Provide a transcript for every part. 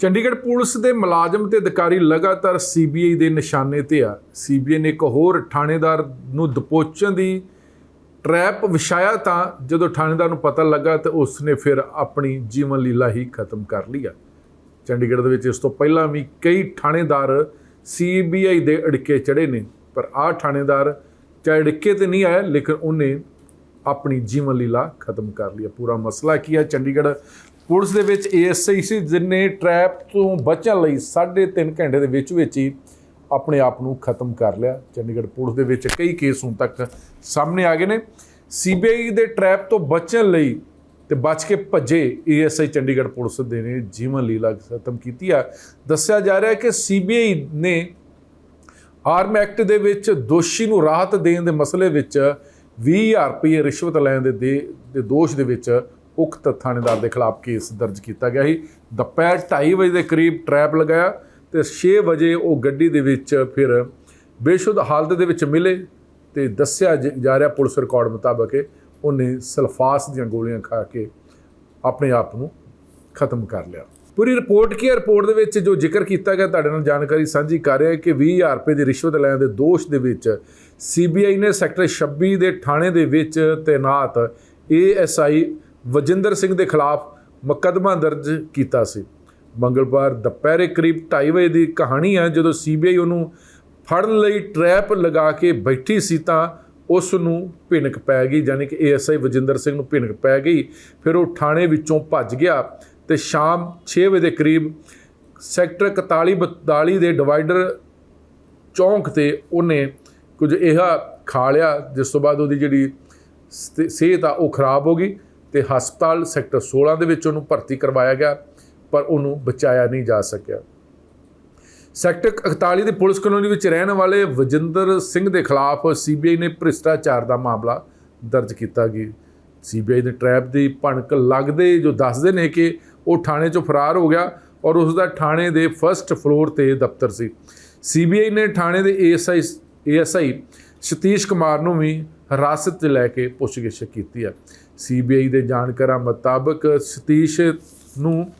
Chandigarh police ਦੇ ਮੁਲਾਜ਼ਮ ਤੇ ਅਧਿਕਾਰੀ ਲਗਾਤਾਰ ਸੀਬੀਆਈ ਦੇ ਨਿਸ਼ਾਨੇ ਤੇ ਆ। ਸੀਬੀਆਈ ਨੇ ਇੱਕ ਹੋਰ ਥਾਣੇਦਾਰ ਨੂੰ ਦਪੋਚਣ ਦੀ ਟਰੈਪ ਵਿਛਾਇਆ ਤਾਂ ਜਦੋਂ ਥਾਣੇਦਾਰ ਨੂੰ ਪਤਾ ਲੱਗਾ ਤਾਂ ਉਸ ਨੇ ਫਿਰ ਆਪਣੀ ਜੀਵਨ ਲੀਲਾ ਹੀ ਖਤਮ ਕਰ ਲਈ ਆ। ਚੰਡੀਗੜ੍ਹ ਦੇ ਵਿੱਚ ਇਸ ਤੋਂ ਪਹਿਲਾਂ ਵੀ ਕਈ ਥਾਣੇਦਾਰ ਸੀਬੀਆਈ ਦੇ ਅੜਕੇ ਚੜੇ ਨੇ, ਪਰ ਆਹ ਥਾਣੇਦਾਰ ਚਾਹੇ ਅੜਕੇ ਤੇ ਨਹੀਂ ਆਇਆ, ਲੇਕਿਨ ਉਹਨੇ ਆਪਣੀ ਜੀਵਨ ਲੀਲਾ ਖਤਮ ਕਰ ਲਈ ਹੈ। ਪੂਰਾ ਮਸਲਾ ਕੀ ਹੈ ਚੰਡੀਗੜ੍ਹ ਪੁਲਿਸ ਦੇ ਵਿੱਚ ਏਐਸਆਈ ਸੀ, ਜਿਨੇ ਟਰੈਪ ਤੋਂ ਬਚਣ ਲਈ 3.5 ਘੰਟੇ ਦੇ ਵਿੱਚ ਵਿੱਚ ਹੀ ਆਪਣੇ ਆਪ ਨੂੰ ਖਤਮ ਕਰ ਲਿਆ। ਚੰਡੀਗੜ੍ਹ ਪੁਲਿਸ ਦੇ ਵਿੱਚ ਕਈ ਕੇਸ ਹੁਣ ਤੱਕ ਸਾਹਮਣੇ ਆ ਗਏ ਨੇ। ਸੀਬੀਆਈ ਦੇ ਟਰੈਪ ਤੋਂ ਬਚਣ ਲਈ ਤੇ ਬਚ ਕੇ ਭੱਜੇ ਏਐਸਆਈ ਚੰਡੀਗੜ੍ਹ ਪੁਲਿਸ ਦੇ ਨੇ ਜੀਵਨ ਲੀਲਾ ਖਤਮ ਕੀਤੀ ਆ। ਦੱਸਿਆ ਜਾ ਰਿਹਾ ਹੈ ਕਿ ਸੀਬੀਆਈ ਨੇ ਆਰਮ ਐਕਟ ਦੇ ਵਿੱਚ ਦੋਸ਼ੀ ਨੂੰ ਰਾਹਤ ਦੇਣ ਦੇ ਮਸਲੇ ਵਿੱਚ 20000 ਰੁਪਏ ਰਿਸ਼ਵਤ ਲੈਣ ਦੇ ਦੇ ਦੇ ਦੋਸ਼ ਦੇ ਵਿੱਚ ਉਕਤ ਥਾਣੇਦਾਰ ਦੇ ਖਿਲਾਫ ਕੇਸ ਦਰਜ ਕੀਤਾ ਗਿਆ ਸੀ। ਦੁਪਹਿਰ 2:30 ਵਜੇ ਦੇ ਕਰੀਬ ਟਰੈਪ ਲਗਾਇਆ ਤੇ 6 ਵਜੇ ਉਹ ਗੱਡੀ ਦੇ ਵਿੱਚ ਫਿਰ ਬੇਸ਼ੁੱਧ ਹਾਲਤ ਦੇ ਵਿੱਚ ਮਿਲੇ ਤੇ ਦੱਸਿਆ ਜ- ਜਾ ਰਿਹਾ ਪੁਲਿਸ ਰਿਕਾਰਡ ਮੁਤਾਬਕ ਉਹਨੇ ਸਲਫਾਸ ਦੀਆਂ ਗੋਲੀਆਂ ਖਾ ਕੇ ਆਪਣੇ ਆਪ ਨੂੰ ਖਤਮ ਕਰ ਲਿਆ। ਪੂਰੀ ਰਿਪੋਰਟ ਕੀ ਹੈ? ਰਿਪੋਰਟ ਦੇ ਵਿੱਚ ਜੋ ਜ਼ਿਕਰ ਕੀਤਾ ਗਿਆ, ਤੁਹਾਡੇ ਨਾਲ ਜਾਣਕਾਰੀ ਸਾਂਝੀ ਕਰ ਰਿਹਾ ਹੈ ਕਿ 20000 ਰੁਪਏ ਦੀ ਰਿਸ਼ਵਤ ਲੈਣ ਦੇ ਦੋਸ਼ ਦੇ ਵਿੱਚ ਸੀਬੀਆਈ ਨੇ ਸੈਕਟਰ 26 ਦੇ ਥਾਣੇ ਦੇ ਵਿੱਚ ਤੈਨਾਤ ਏਐਸਆਈ ਵਜਿੰਦਰ ਸਿੰਘ ਦੇ ਖਿਲਾਫ ਮੁਕੱਦਮਾ ਦਰਜ ਕੀਤਾ ਸੀ। ਮੰਗਲਵਾਰ ਦੁਪਹਿਰੇ ਕਰੀਬ 2:30 ਵਜੇ ਦੀ ਕਹਾਣੀ ਹੈ, ਜਦੋਂ ਸੀਬੀਆਈ ਉਹਨੂੰ ਫੜਨ ਲਈ ਟਰੈਪ ਲਗਾ ਕੇ ਬੈਠੀ ਸੀ ਤਾਂ ਉਸ ਨੂੰ ਭਿਣਕ ਪੈ ਗਈ ਯਾਨੀ ਕਿ ਏਐਸਆਈ ਵਜਿੰਦਰ ਸਿੰਘ ਨੂੰ ਭਿਣਕ ਪੈ ਗਈ। ਫਿਰ ਉਹ ਥਾਣੇ ਵਿੱਚੋਂ ਭੱਜ ਗਿਆ ਤੇ ਸ਼ਾਮ 6 ਵਜੇ ਦੇ ਕਰੀਬ ਸੈਕਟਰ 41 42 ਦੇ ਡਿਵਾਈਡਰ ਚੌਂਕ ਤੇ ਉਹਨੇ ਕੁਝ ਇਹ ਖਾ ਲਿਆ, ਜਿਸ ਤੋਂ ਬਾਅਦ ਉਹਦੀ ਜਿਹੜੀ ਸਥਿ- ਸਿਹਤ ਆ, ਉਹ ਖਰਾਬ ਹੋ ਗਈ। ਤੇ ਹਸਪਤਾਲ ਸੈਕਟਰ 16 ਦੇ ਵਿੱਚ ਉਹਨੂੰ ਭਰਤੀ ਕਰਵਾਇਆ ਗਿਆ, ਪਰ ਉਹਨੂੰ ਬਚਾਇਆ ਨਹੀਂ ਜਾ ਸਕਿਆ। ਸੈਕਟਰ 41 ਦੇ ਪੁਲਿਸ ਕਲੋਨੀ ਵਿੱਚ ਰਹਿਣ ਵਾਲੇ ਵਜਿੰਦਰ ਸਿੰਘ ਦੇ ਖਿਲਾਫ ਸੀਬੀਆਈ ਨੇ ਭ੍ਰਿਸ਼ਟਾਚਾਰ ਦਾ ਮਾਮਲਾ ਦਰਜ ਕੀਤਾ ਗਿਆ ਸੀਬੀਆਈ ਦੇ ਟਰੈਪ ਦੀ ਭਣਕ ਲੱਗਦੇ ਜੋ ਦੱਸਦੇ ਨੇ ਕਿ ਉਹ ਥਾਣੇ ਚੋਂ ਫਰਾਰ ਹੋ ਗਿਆ ਔਰ ਉਸ ਦਾ ਥਾਣੇ ਦੇ ਫਰਸਟ ਫਲੋਰ ਤੇ ਦਫ਼ਤਰ ਸੀ। ਸੀਬੀਆਈ ਨੇ ਥਾਣੇ ਦੇ ਏਐਸਆਈ ਏਐਸਆਈ ਸਤੀਸ਼ ਕੁਮਾਰ ਨੂੰ ਵੀ ਹਿਰਾਸਤ 'ਚ ਲੈ ਕੇ ਪੁੱਛਗਿੱਛ ਕੀਤੀ ਹੈ। ਸੀਬੀਆਈ ਦੇ ਜਾਣਕਾਰਾਂ ਮੁਤਾਬਕ ਸਤੀਸ਼ ਨੂੰ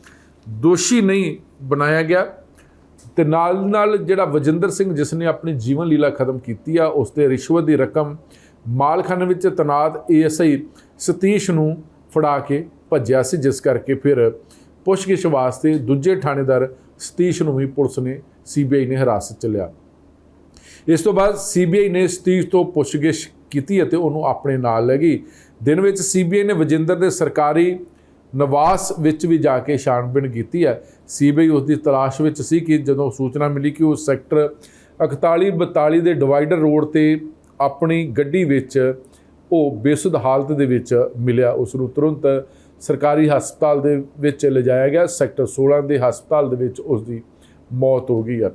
ਦੋਸ਼ੀ ਨਹੀਂ ਬਣਾਇਆ ਗਿਆ ਤੇ ਨਾਲ ਨਾਲ ਜਿਹੜਾ ਵਜਿੰਦਰ ਸਿੰਘ ਜਿਸ ਨੇ ਆਪਣੀ ਜੀਵਨ ਲੀਲਾ ਖਤਮ ਕੀਤੀ ਆ, ਉਸ ਤੇ ਰਿਸ਼ਵਤ ਦੀ ਰਕਮ ਮਾਲਖਾਨੇ ਵਿੱਚ ਤਨਾਤ ਏਐਸਆਈ ਸਤੀਸ਼ ਨੂੰ ਫੜਾ ਕੇ ਭੱਜਿਆ ਸੀ, ਜਿਸ ਕਰਕੇ ਫਿਰ ਪੁੱਛਗਿੱਛ ਵਾਸਤੇ ਦੂਜੇ ਥਾਣੇਦਾਰ ਸਤੀਸ਼ ਨੂੰ ਵੀ ਪੁਲਿਸ ਨੇ, ਸੀਬੀਆਈ ਨੇ ਹਿਰਾਸਤ ਚ ਲਿਆ। ਇਸ ਤੋਂ ਬਾਅਦ ਸੀਬੀਆਈ ਨੇ ਸਤੀਸ਼ ਤੋਂ ਪੁੱਛਗਿੱਛ ਕੀਤੀ ਅਤੇ ਉਹਨੂੰ ਆਪਣੇ ਨਾਲ ਲੈ ਗਈ। ਦਿਨ ਵਿੱਚ ਸੀਬੀਆਈ ਨੇ ਵਜਿੰਦਰ ਦੇ ਸਰਕਾਰੀ ਨਿਵਾਸ ਵਿੱਚ ਵੀ ਜਾ ਕੇ ਛਾਣਬੀਣ ਕੀਤੀ ਹੈ। ਸੀਬੀਆਈ ਉਸ ਦੀ ਤਲਾਸ਼ ਵਿੱਚ ਸੀ ਕਿ ਜਦੋਂ ਸੂਚਨਾ ਮਿਲੀ ਕਿ ਉਹ ਸੈਕਟਰ 41 42 ਦੇ ਡਿਵਾਈਡਰ ਰੋਡ ਤੇ ਆਪਣੀ ਗੱਡੀ ਵਿੱਚ ਉਹ ਬੇਸੁੱਧ ਹਾਲਤ ਦੇ ਵਿੱਚ ਮਿਲਿਆ, ਉਸ ਨੂੰ ਤੁਰੰਤ ਸਰਕਾਰੀ ਹਸਪਤਾਲ ਦੇ ਵਿੱਚ ਲਿਜਾਇਆ ਗਿਆ। ਸੈਕਟਰ 16 ਦੇ ਹਸਪਤਾਲ ਦੇ ਵਿੱਚ ਉਸ ਦੀ ਮੌਤ ਹੋ ਗਈ ਹੈ।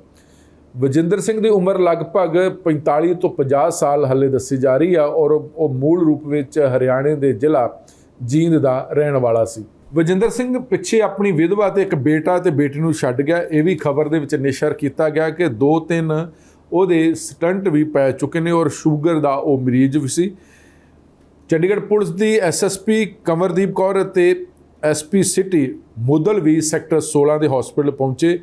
ਵਜਿੰਦਰ ਸਿੰਘ ਦੀ ਉਮਰ ਲਗਭਗ 45 ਤੋਂ 50 ਸਾਲ ਹੱਲੇ ਦੱਸੀ ਜਾ ਰਹੀ ਆ ਔਰ ਉਹ ਮੂਲ ਰੂਪ ਵਿੱਚ ਹਰਿਆਣੇ ਦੇ ਜ਼ਿਲ੍ਹਾ ਜੀਂਦ ਦਾ ਰਹਿਣ ਵਾਲਾ ਸੀ। ਵਜਿੰਦਰ ਸਿੰਘ ਪਿੱਛੇ ਆਪਣੀ ਵਿਧਵਾ ਤੇ ਇੱਕ ਬੇਟਾ ਤੇ ਬੇਟੀ ਨੂੰ ਛੱਡ ਗਿਆ। ਇਹ ਵੀ ਖਬਰ ਦੇ ਵਿੱਚ ਨਿਸ਼ਰ ਕੀਤਾ ਗਿਆ ਕਿ ਦੋ ਤਿੰਨ ਉਹਦੇ ਸਟੰਟ ਵੀ ਪੈ ਚੁੱਕੇ ਨੇ ਔਰ ਸ਼ੂਗਰ ਦਾ ਉਹ ਮਰੀਜ਼ ਵੀ ਸੀ। ਚੰਡੀਗੜ੍ਹ ਪੁਲਿਸ ਦੀ ਐਸਐਸਪੀ ਕਮਰਦੀਪ ਕੌਰ ਅਤੇ ਐਸਪੀ ਸਿਟੀ ਮੁਦਲ ਵੀ ਸੈਕਟਰ 16 ਦੇ ਹਸਪੀਟਲ ਪਹੁੰਚੇ।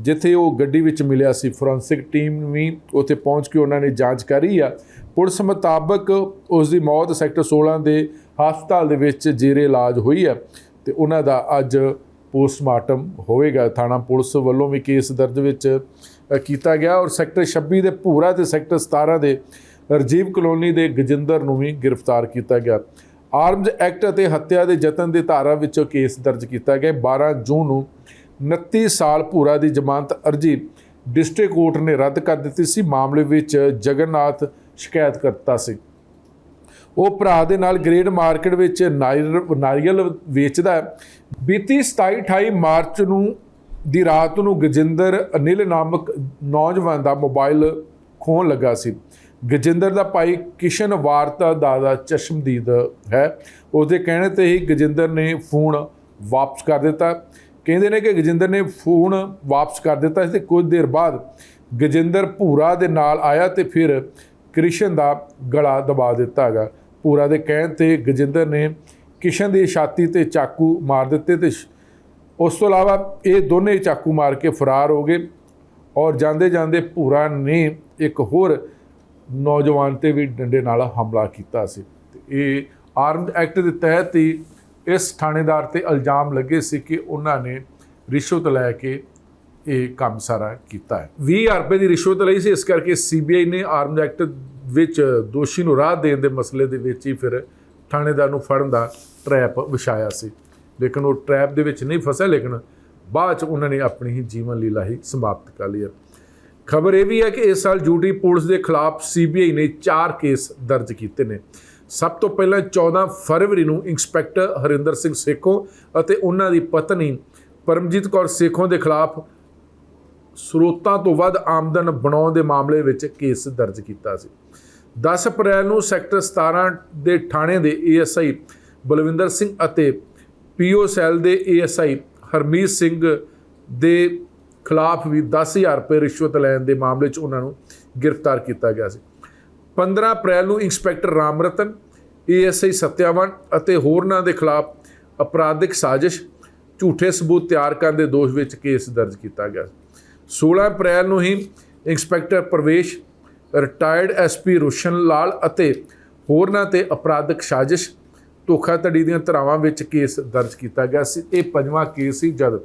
ਜਿੱਥੇ ਉਹ ਗੱਡੀ ਵਿੱਚ ਮਿਲਿਆ ਸੀ। ਫੋਰੈਂਸਿਕ ਟੀਮ ਵੀ ਉੱਥੇ ਪਹੁੰਚ ਕੇ ਉਹਨਾਂ ਨੇ ਜਾਂਚ ਕਰੀ ਆ। ਪੁਲਿਸ ਮੁਤਾਬਕ ਉਸ ਦੀ ਮੌਤ ਸੈਕਟਰ 16 ਦੇ ਹਸਪਤਾਲ ਦੇ ਵਿੱਚ ਜੇਰੇ ਇਲਾਜ ਹੋਈ ਹੈ ਤੇ ਉਹਨਾਂ ਦਾ ਅੱਜ ਪੋਸਟਮਾਰਟਮ ਹੋਵੇਗਾ। ਥਾਣਾ ਪੁਲਿਸ ਵੱਲੋਂ ਵੀ ਕੇਸ ਦਰਜ ਵਿੱਚ ਕੀਤਾ ਗਿਆ ਔਰ ਸੈਕਟਰ 26 ਦੇ ਭੂਰਾ ਤੇ ਸੈਕਟਰ 17 ਦੇ ਰਜੀਵ ਕਲੋਨੀ ਦੇ ਗਜਿੰਦਰ ਨੂੰ ਵੀ ਗ੍ਰਿਫਤਾਰ ਕੀਤਾ ਗਿਆ। ਆਰਮਜ਼ ਐਕਟ ਅਤੇ ਹੱਤਿਆ ਦੇ ਯਤਨ ਦੀ ਧਾਰਾ ਵਿੱਚ ਕੇਸ ਦਰਜ ਕੀਤਾ ਗਿਆ। 12 ਜੂਨ ਨੂੰ 29 ਸਾਲ ਭੂਰਾ ਦੀ ਜ਼ਮਾਨਤ ਅਰਜੀ ਡਿਸਟ੍ਰਿਕਟ ਕੋਰਟ ਨੇ ਰੱਦ ਕਰ ਦਿੱਤੀ ਸੀ। ਮਾਮਲੇ ਵਿੱਚ ਜਗਨਨਾਥ ਸ਼ਿਕਾਇਤ ਕਰਤਾ ਸੀ। ਉਹ ਭਰਾ ਦੇ ਨਾਲ ਗ੍ਰੇਡ ਮਾਰਕੀਟ ਵਿੱਚ ਨਾਰੀਅਲ ਨਾਰੀਅਲ ਵੇਚਦਾ ਹੈ। ਬੀਤੀ 27 28 ਮਾਰਚ ਨੂੰ ਦੀ ਰਾਤ ਨੂੰ ਗਜਿੰਦਰ ਅਨਿਲ ਨਾਮਕ ਨੌਜਵਾਨ ਦਾ ਮੋਬਾਈਲ ਖੋਹਣ ਲੱਗਾ ਸੀ। ਗਜਿੰਦਰ ਦਾ ਭਾਈ ਕਿਸ਼ਨ ਵਾਰਤਾ ਦਾਦਾ ਚਸ਼ਮਦੀਦ ਹੈ। ਉਹਦੇ ਕਹਿਣੇ ਤੇ ਹੀ ਗਜਿੰਦਰ ਨੇ ਫੋਨ ਵਾਪਸ ਕਰ ਦਿੱਤਾ। ਕਹਿੰਦੇ ਨੇ ਕਿ ਗਜਿੰਦਰ ਨੇ ਫੋਨ ਵਾਪਸ ਕਰ ਦਿੱਤਾ ਤੇ ਕੁਝ ਦੇਰ ਬਾਅਦ ਗਜਿੰਦਰ ਭੂਰਾ ਦੇ ਨਾਲ ਆਇਆ ਤੇ ਫਿਰ ਕ੍ਰਿਸ਼ਨ ਦਾ ਗਲਾ ਦਬਾ ਦਿੱਤਾ ਹੈਗਾ। ਭੂਰਾ ਦੇ ਕਹਿਣ ਤੇ ਗਜਿੰਦਰ ਨੇ ਕਿਸ਼ਨ ਦੀ ਛਾਤੀ ਤੇ ਚਾਕੂ ਮਾਰ ਦਿੱਤੇ ਤੇ ਸ਼- ਉਸ ਤੋਂ ਇਲਾਵਾ ਇਹ ਦੋਨੇ ਚਾਕੂ ਮਾਰ ਕੇ ਫਰਾਰ ਹੋ ਗਏ ਔਰ ਜਾਂਦੇ ਜਾਂਦੇ ਭੂਰਾ ਨੇ ਇੱਕ ਹੋਰ ਨੌਜਵਾਨ ਤੇ ਵੀ ਡੰਡੇ ਨਾਲ ਹਮਲਾ ਕੀਤਾ ਸੀ। ਤੇ ਇਹ ਆਰਮਡ ਐਕਟ ਦੇ ਤਹਿਤ ਹੀ ਇਸ ਥਾਣੇਦਾਰ ਤੇ ਇਲਜ਼ਾਮ ਲੱਗੇ ਸੀ ਕਿ ਉਹਨਾਂ ਨੇ ਰਿਸ਼ਵਤ ਲੈ ਕੇ ਇਹ ਕੰਮ ਸਾਰਾ ਕੀਤਾ ਹੈ। 20000 ਰੁਪਏ ਦੀ ਰਿਸ਼ਵਤ ਲਈ ਸੀ, ਇਸ ਕਰਕੇ ਸੀਬੀਆਈ ਨੇ ਆਰਮਡ ਐਕਟ ਵਿੱਚ ਦੋਸ਼ੀ ਨੂੰ ਰਾਹ ਦੇਣ ਦੇ ਮਸਲੇ ਦੇ ਵਿੱਚ ਹੀ ਫਿਰ ਥਾਣੇਦਾਰ ਨੂੰ ਫੜਨ ਦਾ ਟਰੈਪ ਵਿਛਾਇਆ ਸੀ। ਲੇਕਿਨ ਉਹ ਟਰੈਪ ਦੇ ਵਿੱਚ ਨਹੀਂ ਫਸਿਆ, ਲੇਕਿਨ ਬਾਅਦ ਚ ਉਹਨਾਂ ਨੇ ਆਪਣੀ ਹੀ ਜੀਵਨ ਲੀਲਾ ਹੀ ਸਮਾਪਤ ਕਰ ਲਈ ਹੈ। ਖਬਰ ਇਹ ਵੀ ਹੈ ਕਿ ਇਸ ਸਾਲ ਯੂਟੀ ਪੁਲਿਸ ਦੇ ਖਿਲਾਫ ਸੀਬੀਆਈ ਨੇ 4 ਕੇਸ ਦਰਜ ਕੀਤੇ ਨੇ। ਸਭ ਤੋਂ ਪਹਿਲਾਂ 14 ਫਰਵਰੀ ਨੂੰ ਇੰਸਪੈਕਟਰ ਹਰਿੰਦਰ ਸਿੰਘ ਸੇਖੋਂ ਅਤੇ ਉਹਨਾਂ ਦੀ ਪਤਨੀ ਪਰਮਜੀਤ ਕੌਰ ਸੇਖੋਂ ਦੇ ਖਿਲਾਫ ਸਰੋਤਾਂ ਤੋਂ ਵੱਧ ਆਮਦਨ ਬਣਾਉਣ ਦੇ ਮਾਮਲੇ ਵਿੱਚ ਕੇਸ ਦਰਜ ਕੀਤਾ ਸੀ। 10 ਅਪ੍ਰੈਲ ਨੂੰ ਸੈਕਟਰ 17 ਦੇ ਥਾਣੇ ਦੇ ਏਐਸਆਈ ਬਲਵਿੰਦਰ ਸਿੰਘ ਅਤੇ ਪੀਓ ਸੈੱਲ ਦੇ ਏਐਸਆਈ ਹਰਮੀਤ ਸਿੰਘ ਦੇ ਖਿਲਾਫ ਵੀ 10000 ਰੁਪਏ ਰਿਸ਼ਵਤ ਲੈਣ ਦੇ ਮਾਮਲੇ 'ਚ ਉਹਨਾਂ ਨੂੰ ਗ੍ਰਿਫਤਾਰ ਕੀਤਾ ਗਿਆ ਸੀ। 15 ਅਪ੍ਰੈਲ ਨੂੰ ਇੰਸਪੈਕਟਰ ਰਾਮ ਰਾਮਰਤਨ, ਏਐਸਆਈ ਸਤਿਆਵਨ ਅਤੇ ਹੋਰਨਾਂ ਦੇ ਖਿਲਾਫ ਅਪਰਾਧਿਕ ਸਾਜ਼ਿਸ਼, ਝੂਠੇ ਸਬੂਤ ਤਿਆਰ ਕਰਨ ਦੇ ਦੋਸ਼ ਵਿੱਚ ਕੇਸ ਦਰਜ ਕੀਤਾ ਗਿਆ। 16 ਅਪ੍ਰੈਲ ਨੂੰ ਹੀ inspector Pravesh, retired SP Roshan Lal ਅਤੇ ਹੋਰਨਾਂ ਤੇ ਅਪਰਾਧਿਕ ਸਾਜ਼ਿਸ਼, ਧੋਖਾਧੜੀ ਦੀਆਂ ਧਾਰਾਵਾਂ ਵਿੱਚ ਕੇਸ ਦਰਜ ਕੀਤਾ ਗਿਆ ਸੀ। ਇਹ ਪੰਜਵਾਂ ਕੇਸ ਸੀ ਜਦ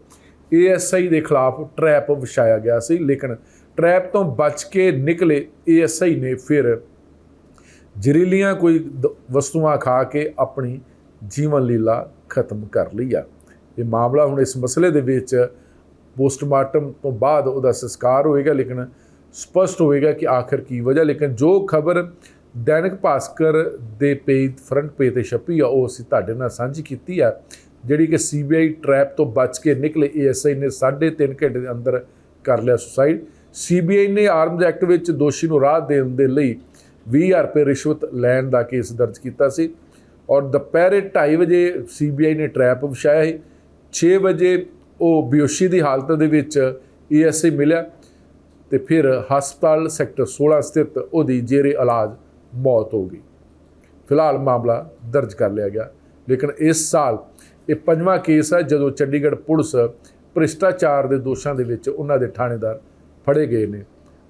ਏਐਸਆਈ ਦੇ ਖਿਲਾਫ ਟਰੈਪ ਵਿਛਾਇਆ ਗਿਆ ਸੀ, ਲੇਕਿਨ ਟਰੈਪ ਤੋਂ ਬਚ ਕੇ ਨਿਕਲੇ ਏਐਸਆਈ ਨੇ ਫਿਰ ਜ਼ਹਿਰੀਲੀਆਂ ਕੋਈ ਦ- ਵਸਤੂਆਂ ਖਾ ਕੇ ਆਪਣੀ ਜੀਵਨ ਲੀਲਾ ਖਤਮ ਕਰ ਲਈ ਆ। ਇਹ ਮਾਮਲਾ ਹੁਣ ਇਸ ਮਸਲੇ ਦੇ ਵਿੱਚ ਪੋਸਟਮਾਰਟਮ ਤੋਂ ਬਾਅਦ ਉਹਦਾ ਸੰਸਕਾਰ ਹੋਏਗਾ, ਲੇਕਿਨ ਸਪਸ਼ਟ ਹੋਏਗਾ ਕਿ ਆਖਰ ਕੀ ਵਜ੍ਹਾ, ਲੇਕਿਨ ਜੋ ਖਬਰ ਦੈਨਿਕ ਭਾਸਕਰ ਦੇ ਪੇਜ, ਫਰੰਟ ਪੇਜ ਤੇ ਛਪੀ ਆ, ਉਹ ਅਸੀਂ ਤੁਹਾਡੇ ਨਾਲ ਸਾਂਝੀ ਕੀਤੀ ਆ, ਜਿਹੜੀ ਕਿ ਸੀਬੀਆਈ ਟਰੈਪ ਤੋਂ ਬਚ ਕੇ ਨਿਕਲੇ ਏਐਸਆਈ ਨੇ 3.5 ਘੰਟੇ ਦੇ ਅੰਦਰ ਕਰ ਲਿਆ ਸੁਸਾਈਡ। ਸੀਬੀਆਈ ਨੇ ਆਰਮਜ਼ ਐਕਟ ਵਿੱਚ ਦੋਸ਼ੀ ਨੂੰ ਰਾਹ ਦੇਣ ਦੇ ਲਈ 20000 ਰੁਪਏ ਰਿਸ਼ਵਤ ਲੈਣ ਦਾ ਕੇਸ ਦਰਜ ਕੀਤਾ ਸੀ ਔਰ ਦੁਪਹਿਰੇ 2:30 ਵਜੇ ਸੀਬੀਆਈ ਨੇ ਟਰੈਪ ਵਿਛਾਇਆ ਸੀ। 6 ਵਜੇ ਉਹ ਬੇਹੋਸ਼ੀ ਦੀ ਹਾਲਤ ਦੇ ਵਿੱਚ ਏਐਸਆਈ ਮਿਲਿਆ ਤੇ ਫਿਰ ਹਸਪਤਾਲ ਸੈਕਟਰ 16 ਸਥਿਤ ਉਹਦੀ ਜੇਰੇ ਇਲਾਜ ਮੌਤ ਹੋ ਗਈ। ਫਿਲਹਾਲ ਮਾਮਲਾ ਦਰਜ ਕਰ ਲਿਆ ਗਿਆ, ਲੇਕਿਨ ਇਸ ਸਾਲ ਇਹ ਪੰਜਵਾਂ ਕੇਸ ਹੈ ਜਦੋਂ ਚੰਡੀਗੜ੍ਹ ਪੁਲਿਸ ਭ੍ਰਿਸ਼ਟਾਚਾਰ ਦੇ ਦੋਸ਼ਾਂ ਦੇ ਵਿੱਚ ਉਹਨਾਂ ਦੇ ਥਾਣੇਦਾਰ ਫੜੇ ਗਏ ਨੇ,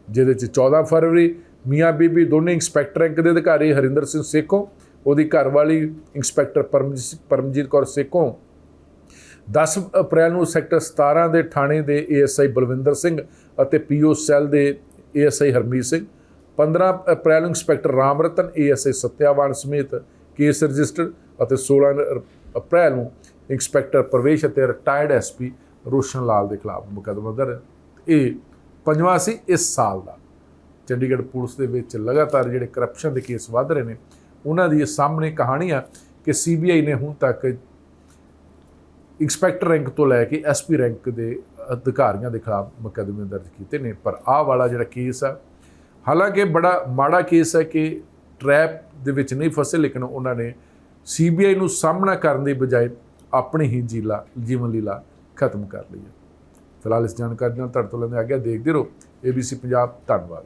ਜਿਹਦੇ ਚ 14 ਫਰਵਰੀ ਮੀਆਂ ਬੀਬੀ ਦੋਨੇ ਇੰਸਪੈਕਟਰ ਰੈਂਕ ਦੇ ਅਧਿਕਾਰੀ ਹਰਿੰਦਰ ਸਿੰਘ ਸੇਖੋਂ, ਉਹਦੀ ਘਰਵਾਲੀ ਇੰਸਪੈਕਟਰ ਪਰਮਜੀਤ ਪਰਮਜੀਤ ਕੌਰ ਸੇਖੋਂ। 10 ਅਪ੍ਰੈਲ ਨੂੰ ਸੈਕਟਰ 17 ਦੇ ਥਾਣੇ ਦੇ ਏਐਸਆਈ ਬਲਵਿੰਦਰ ਸਿੰਘ ਅਤੇ ਪੀਓ ਸੈੱਲ ਦੇ ਏਐਸਆਈ ਹਰਮੀਤ ਸਿੰਘ। 15 ਅਪ੍ਰੈਲ ਨੂੰ ਇੰਸਪੈਕਟਰ ਰਾਮਰਤਨ ਏਐਸਆਈ ਸਤਿਆਵਾਨ ਸਮੇਤ ਕੇਸ ਰਜਿਸਟਰ ਅਤੇ 16 ਅਪ੍ਰੈਲ ਨੂੰ ਇੰਸਪੈਕਟਰ ਪ੍ਰਵੇਸ਼ ਅਤੇ ਰਿਟਾਇਰਡ ਐਸਪੀ ਰੋਸ਼ਨ ਲਾਲ ਦੇ ਖਿਲਾਫ ਮੁਕੱਦਮਾ ਦਰਜ। ਇਹ ਪੰਜਵਾਂ ਸੀ ਇਸ ਸਾਲ ਦਾ। ਚੰਡੀਗੜ੍ਹ ਪੁਲਿਸ ਦੇ ਵਿੱਚ ਲਗਾਤਾਰ ਜਿਹੜੇ ਕਰਪਸ਼ਨ ਦੇ ਕੇਸ ਵੱਧ ਰਹੇ ਨੇ, ਉਹਨਾਂ ਦੀ ਇਹ ਸਾਹਮਣੇ ਕਹਾਣੀ ਆ ਕਿ ਸੀਬੀਆਈ ਨੇ ਹੁਣ ਤੱਕ ਇੰਸਪੈਕਟਰ ਰੈਂਕ ਤੋਂ ਲੈ ਕੇ ਐਸਪੀ ਰੈਂਕ ਦੇ ਅਧਿਕਾਰੀਆਂ ਦੇ ਖਿਲਾਫ ਮੁਕੱਦਮੇ ਦਰਜ ਕੀਤੇ ਨੇ, ਪਰ ਆਹ ਵਾਲਾ ਜਿਹੜਾ ਕੇਸ ਆ, ਹਾਲਾਂਕਿ ਬੜਾ ਮਾੜਾ ਕੇਸ ਹੈ ਕਿ ਟਰੈਪ ਦੇ ਵਿੱਚ ਨਹੀਂ ਫਸੇ, ਲੇਕਿਨ ਉਹਨਾਂ ਨੇ ਸੀਬੀਆਈ ਨੂੰ ਸਾਹਮਣਾ ਕਰਨ ਦੀ ਬਜਾਏ ਆਪਣੀ ਹੀ ਜੀਲਾ, ਜੀਵਨ ਲੀਲਾ ਖਤਮ ਕਰ ਲਈ ਹੈ। ਫਿਲਹਾਲ ਇਸ ਜਾਣਕਾਰੀ ਨਾਲ ਤੁਹਾਡੇ ਤੋਂ ਲੈਂਦੇ ਆ ਗਿਆ, ਦੇਖਦੇ ਰਹੋ। ABC ਪੰਜਾਬ, ਧੰਨਵਾਦ।